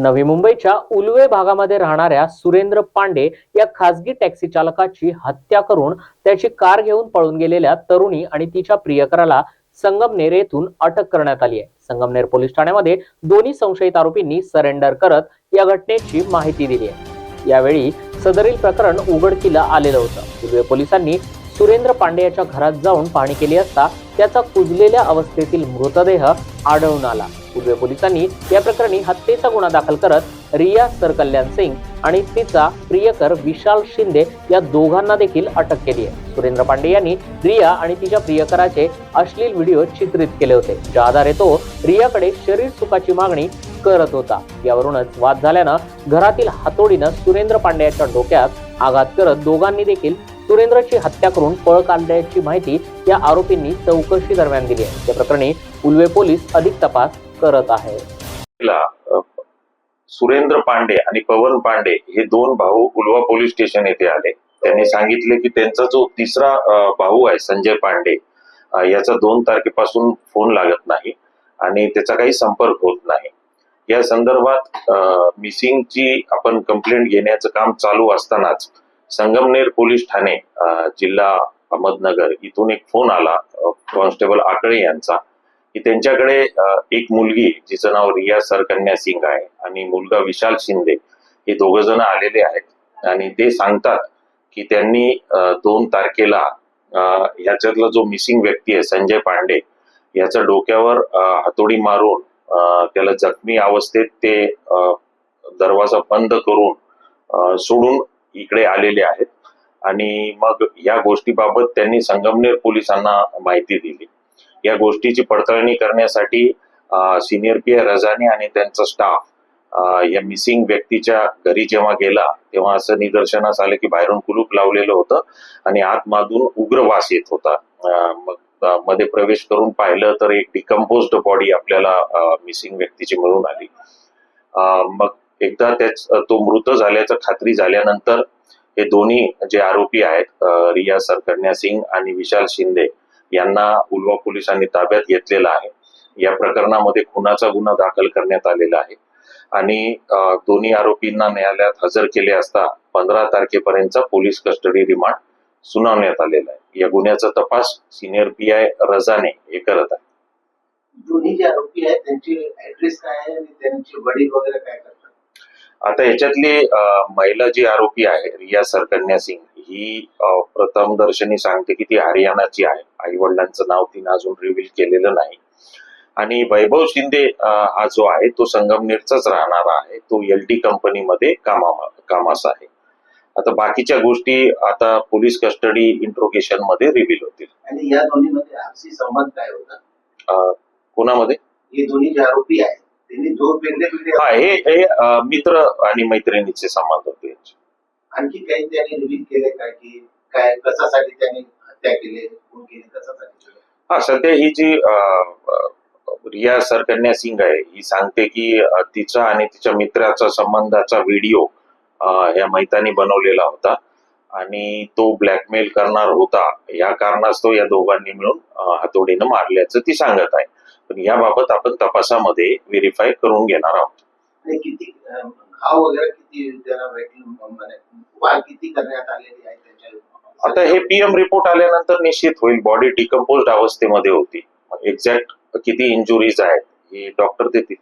नवी मुंबईच्या उलवे भागामध्ये राहणाऱ्या सुरेंद्र पांडे या खासगी टॅक्सी चालकाची हत्या करून त्याची कार घेऊन पळून गेलेल्या तरुणी आणि तिच्या प्रियकराला संगमनेर येथून अटक करण्यात आली आहे. संगमनेर पोलीस ठाण्यामध्ये दोन्ही संशयित आरोपींनी सरेंडर करत या घटनेची माहिती दिली आहे. यावेळी सदरील प्रकरण उघडकीला आलेलं होतं. उलवे पोलिसांनी सुरेंद्र पांडे याच्या घरात जाऊन पाहणी केली असता त्याचा कुजलेल्या अवस्थेतील मृतदेह आढळून आला. पूर्वे पोलिसांनी या प्रकरणी हत्येचा गुन्हा दाखल करत रिया सरकल्याण सिंग आणि तिचा प्रियकर विशाल शिंदे या दोघांना देखील अटक केली आहे. सुरेंद्र पांडे यांनी रिया आणि तिच्या प्रियकराचे अश्लील व्हिडिओ चित्रित केले होते. ज्या आधारे तो रियाकडे शरीर सुखाची मागणी करत होता. यावरूनच वाद झाल्यानं घरातील हातोडीनं सुरेंद्र पांड्याच्या डोक्यात आघात करत दोघांनी देखील सुरेंद्रची हत्या करून पळ काढल्याची माहिती या आरोपींनी चौकशी दरम्यान दिली आहे. या प्रकरणी उलवे पोलीस अधिक तपास करत आहे. सुरेंद्र पांडे आणि पवन पांडे हे दोन भाऊ उलवा पोलीस स्टेशन येथे आले. त्यांनी सांगितले की त्यांचा जो तिसरा भाऊ आहे संजय पांडे याचा दोन तारखेपासून फोन लागत नाही आणि त्याचा काही संपर्क होत नाही. या संदर्भात मिसिंगची आपण कंप्लेंट घेण्याचं काम चालू असतानाच संगमनेर पोलीस ठाणे जिल्हा अहमदनगर इथून एक फोन आला कॉन्स्टेबल आकळे यांचा. की त्यांच्याकडे एक मुलगी जिचं नाव रिया सरकन्या सिंग आहे आणि मुलगा विशाल शिंदे. हे दोघ जण आलेले आहेत आणि ते सांगतात की त्यांनी दोन तारखेला ह्याच्यातला जो मिसिंग व्यक्ती आहे संजय पांडे याच्या डोक्यावर हातोडी मारून अ, त्याला जखमी अवस्थेत ते अ, दरवाजा बंद करून सोडून इकडे आलेले आहेत. आणि मग या गोष्टीबाबत त्यांनी संगमनेर पोलिसांना माहिती दिली. या गोष्टीची पडताळणी करण्यासाठी सिनियर पी रजानी आणि त्यांचा स्टाफ या मिसिंग व्यक्तीच्या घरी जेव्हा गेला तेव्हा असं निदर्शनास आलं की बाहेरून कुलूप लावलेलं होतं आणि आतमधून उग्र वास येत होता. मग मध्ये प्रवेश करून पाहिलं तर एक डिकम्पोज बॉडी आपल्याला मिसिंग व्यक्तीची मिळून आली. मग एकदा त्याच तो मृत झाल्याचं खात्री झाल्यानंतर हे दोन्ही जे आरोपी आहेत रिया सरकन्या सिंग आणि विशाल शिंदे यांना उलवा पोलिसांनी ताब्यात घेतलेला आहे. या प्रकरणामध्ये खुनाचा गुन्हा दाखल करण्यात आलेला आहे. आणि दोन्ही आरोपींना न्यायालयात हजर केले असता पंधरा तारखेपर्यंतचा पोलीस कस्टडी रिमांड सुनावण्यात आलेला आहे. या गुन्ह्याचा तपास सिनियर पी आय रजाने हे करत आहे. दोन्ही जे आरोपी आहेत त्यांचे ऍड्रेस काय आहे आणि त्यांचे वडील वगैरे काय करतात? आता याच्यातली महिला जी आरोपी आहे रिया सरकन्या सिंग ही प्रथम दर्शनी सांगते की ती हरियाणाची आहे. आई वडिलांचं नाव तिने अजून रिव्हील केलेलं नाही. आणि वैभव शिंदे हा जो आहे तो संगमनेरचाच राहणारा आहे. तो एल टी कंपनीमध्ये कामा कामास आहे. आता बाकीच्या गोष्टी आता पोलीस कस्टडी इंट्रोगेशनमध्ये रिव्हील होतील. आणि या दोन्हीमध्ये आपसी संबंध काय होता? कोणामध्ये? हे दोन्ही जे आरोपी आहेत त्यांनी दोन वेगळे वेगळे हा हे मित्र आणि मैत्रिणीचे संबंध होते. आणखी काही त्यांनी रिलीज केले काय की काय कशासाठी त्यांनी हत्या केली कोण केली कशासाठी हा सध्या ही जी रिया सरकन्या सिंग आहे ही सांगते की तिचा आणि तिच्या मित्राचा संबंधाचा व्हिडिओ या मैतानी बनवलेला होता आणि तो ब्लॅकमेल करणार होता. या कारणास्तव या दोघांनी मिळून हातोडीनं मारल्याचं ती सांगत आहे. पण याबाबत आपण तपासामध्ये व्हेरीफाय करून घेणार आहोत. आणि किती घाव वगैरे किती त्यांना भेटले म्हणजे वाढ किती करण्यात आलेली आहे त्याच्या आता हे पीएम रिपोर्ट आल्यानंतर निश्चित होईल. बॉडी डिकम्पोज अवस्थेमध्ये होती. एक्झॅक्ट किती इंजुरीज आहेत हे डॉक्टर देतील.